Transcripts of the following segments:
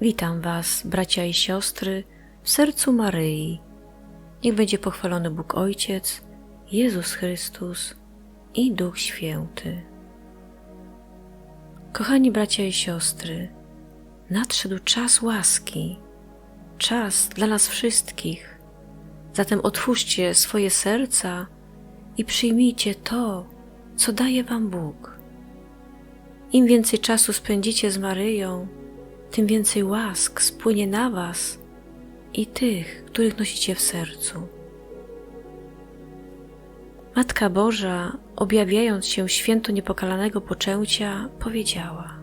Witam Was, bracia i siostry, w sercu Maryi. Niech będzie pochwalony Bóg Ojciec, Jezus Chrystus i Duch Święty. Kochani bracia i siostry, nadszedł czas łaski, czas dla nas wszystkich. Zatem otwórzcie swoje serca i przyjmijcie to, co daje Wam Bóg. Im więcej czasu spędzicie z Maryją, tym więcej łask spłynie na Was i tych, których nosicie w sercu. Matka Boża, objawiając się święto niepokalanego poczęcia, powiedziała: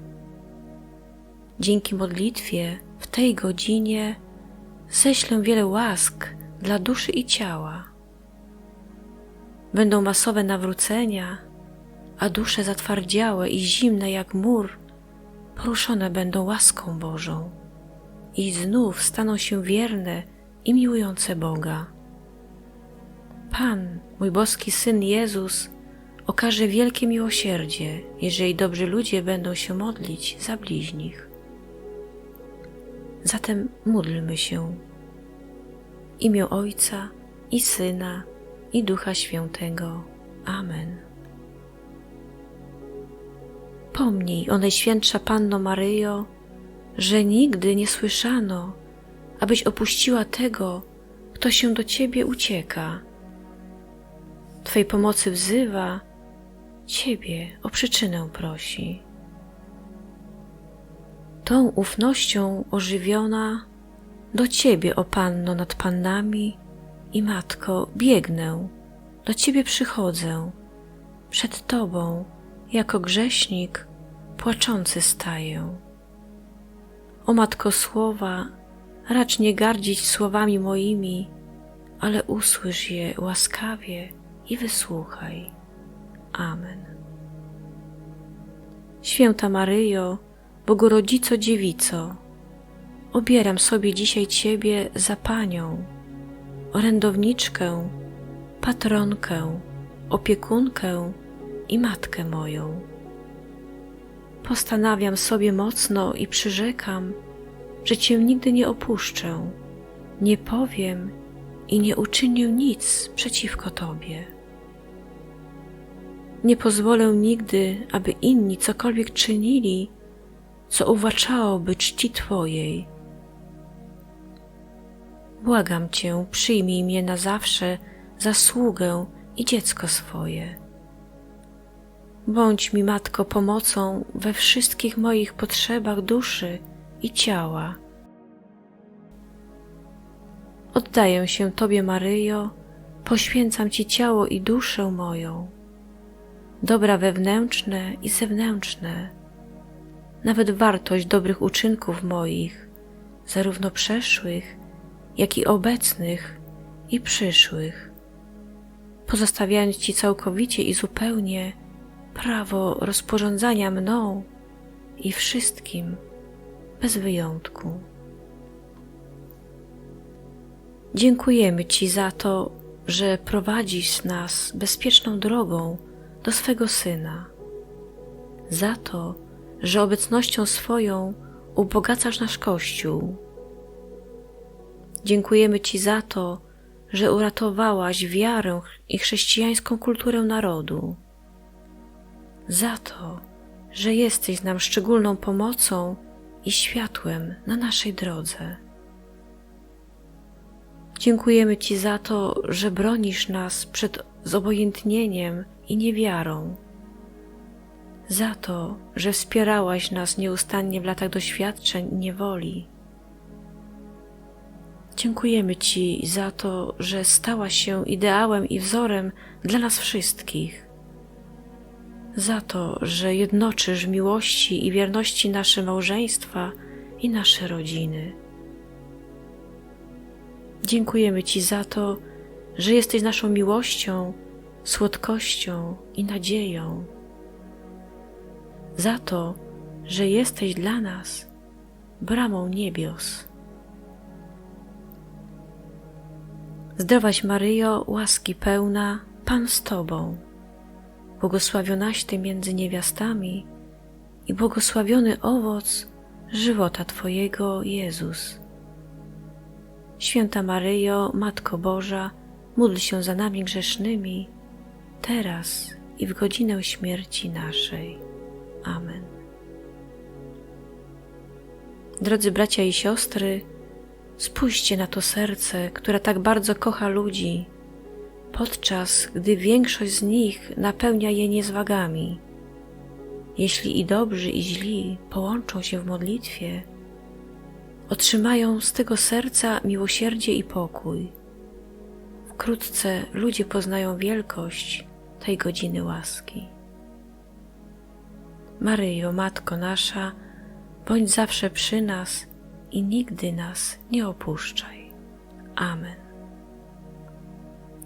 Dzięki modlitwie w tej godzinie ześlę wiele łask dla duszy i ciała. Będą masowe nawrócenia, a dusze zatwardziałe i zimne jak mur poruszone będą łaską Bożą i znów staną się wierne i miłujące Boga. Pan, mój boski Syn Jezus, okaże wielkie miłosierdzie, jeżeli dobrzy ludzie będą się modlić za bliźnich. Zatem módlmy się. W imię Ojca i Syna i Ducha Świętego. Amen. Pomnij, o Najświętsza Panno Maryjo, że nigdy nie słyszano, abyś opuściła tego, kto się do Ciebie ucieka. Twej pomocy wzywa, Ciebie o przyczynę prosi. Tą ufnością ożywiona do Ciebie, o Panno nad Pannami i Matko, biegnę, do Ciebie przychodzę, przed Tobą, jako grzesznik, płaczący staję. O Matko Słowa, racz nie gardzić słowami moimi, ale usłysz je łaskawie i wysłuchaj. Amen. Święta Maryjo, Bogorodzico Dziewico, obieram sobie dzisiaj Ciebie za Panią, orędowniczkę, patronkę, opiekunkę i Matkę moją. Postanawiam sobie mocno i przyrzekam, że Cię nigdy nie opuszczę, nie powiem i nie uczynię nic przeciwko Tobie. Nie pozwolę nigdy, aby inni cokolwiek czynili, co uwłaczałoby czci Twojej. Błagam Cię, przyjmij mnie na zawsze za sługę i dziecko swoje. Bądź mi, Matko, pomocą we wszystkich moich potrzebach duszy i ciała. Oddaję się Tobie, Maryjo, poświęcam Ci ciało i duszę moją, dobra wewnętrzne i zewnętrzne, nawet wartość dobrych uczynków moich, zarówno przeszłych, jak i obecnych i przyszłych, pozostawiając Ci całkowicie i zupełnie prawo rozporządzania mną i wszystkim bez wyjątku. Dziękujemy Ci za to, że prowadzisz nas bezpieczną drogą do swego Syna, za to, że obecnością swoją ubogacasz nasz Kościół. Dziękujemy Ci za to, że uratowałaś wiarę i chrześcijańską kulturę narodu, za to, że jesteś nam szczególną pomocą i światłem na naszej drodze. Dziękujemy Ci za to, że bronisz nas przed zobojętnieniem i niewiarą, za to, że wspierałaś nas nieustannie w latach doświadczeń i niewoli. Dziękujemy Ci za to, że stałaś się ideałem i wzorem dla nas wszystkich, za to, że jednoczysz miłości i wierności nasze małżeństwa i nasze rodziny. Dziękujemy Ci za to, że jesteś naszą miłością, słodkością i nadzieją. Za to, że jesteś dla nas bramą niebios. Zdrowaś Maryjo, łaski pełna, Pan z Tobą, błogosławionaś Ty między niewiastami i błogosławiony owoc żywota Twojego, Jezus. Święta Maryjo, Matko Boża, módl się za nami grzesznymi, teraz i w godzinę śmierci naszej. Amen. Drodzy bracia i siostry, spójrzcie na to serce, które tak bardzo kocha ludzi, podczas gdy większość z nich napełnia je niezwagami. Jeśli i dobrzy, i źli połączą się w modlitwie, otrzymają z tego serca miłosierdzie i pokój. Wkrótce ludzie poznają wielkość tej godziny łaski. Maryjo, Matko nasza, bądź zawsze przy nas i nigdy nas nie opuszczaj. Amen.